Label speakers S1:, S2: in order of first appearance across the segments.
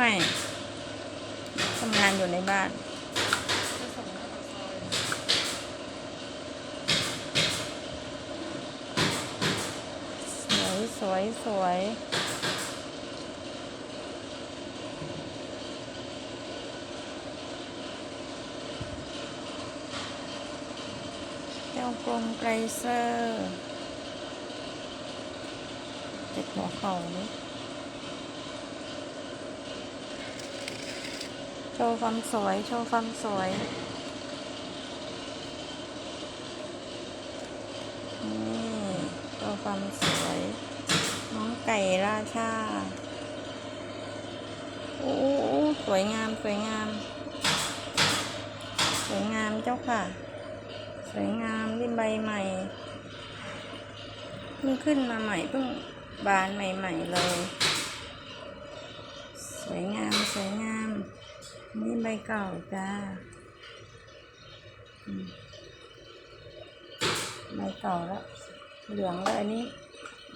S1: ไม่ทำงานอยู่ในบ้าน
S2: ส
S1: วยสวยสวยเจ้ากรมไกรเซอร์เจ็ดหัวเข่านี่ โชว์ความสวย โชว์ความสวย นี่โชว์ความสวย น้องไก่ราชา โอ้โอ้สวยงาม สวยงาม สวยงามเจ้าค่ะ สวยงามที่ใบใหม่ เพิ่งขึ้นมาใหม่ เพิ่งบานใหม่ ๆ เลย สวยงาม สวยงาม นี่ใบเก่าจ้าใบเก่าแล้ว เหลืองแล้วอันนี้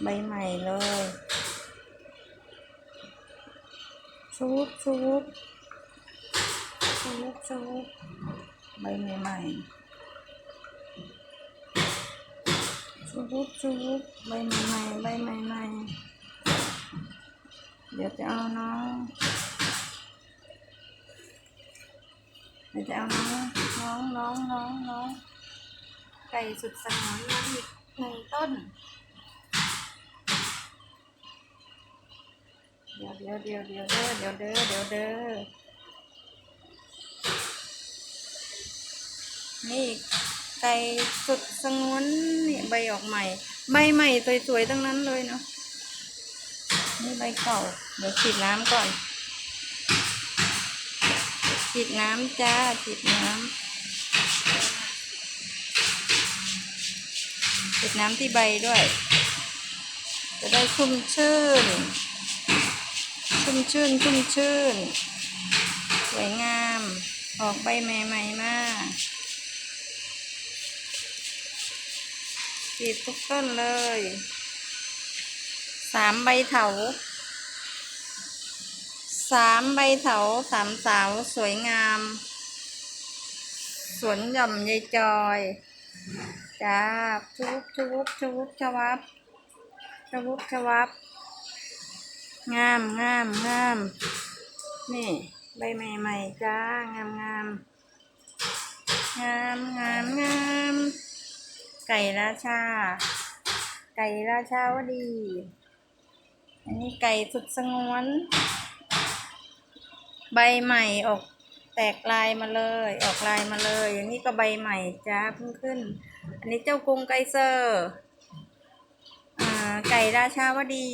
S1: ใบใหม่เลยชุบชุบชุบชุบใบใหม่ๆชุบชุบใบใหม่ๆใบใหม่ๆเดี๋ยวจะเอาน้อง เดี๋ยวจะเอาน้องน้องน้องน้องน้องไก่สุดสงวนมาอีกหนึ่งต้น เดี๋ยวเดี๋ยวเดี๋ยวเดี๋ยวเด้อเดี๋ยวเด้อเดี๋ยวเด้อนี่ไก่สุดสงวนนี่ใบออกใหม่ ใบใหม่สวยๆทั้งนั้นเลยเนาะนี่ใบเก่า เดี๋ยวฉีดน้ำก่อน ฉีดน้ำจ้าฉีดน้ำฉีดน้ำที่ใบด้วย จะได้ชุ่มชื่น ชุ่มชื่นชุ่มชื่น สวยงาม ออกใบใหม่ๆมากจีบทุกต้นเลย สามใบเถา สามใบเถาสามสาวสวยงาม สวนหย่อมยายจอยจ้าชุบชุบชุบชวับชวุบชวับ งามงามงามนี่ใบใหม่ๆจ้างามงามงามงามงามไก่ราชา ไก่ราชาวดี อันนี้ไก่สุดสงวน ใบใหม่ออกแตกลายมาเลย ออกลายมาเลย อย่างนี้ก็ใบใหม่จ้าเพิ่งขึ้น อันนี้เจ้ากรุงไกเซอร์อ่าไก่ราชาวดี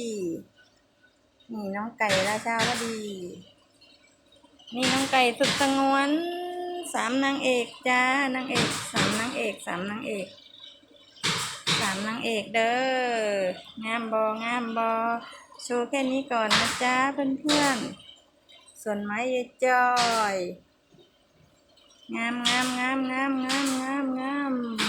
S1: นี่น้องไก่ราชาวดี นี่น้องไก่สุดสงวนสามนางเอกจ้านางเอกสามนางเอกสามนางเอกสามนางเอกเด้องามบองามบอโชว์แค่นี้ก่อนนะจ๊ะเพื่อนๆ ส่วนไม้ยายจอย งามงามงามงามงามงามงาม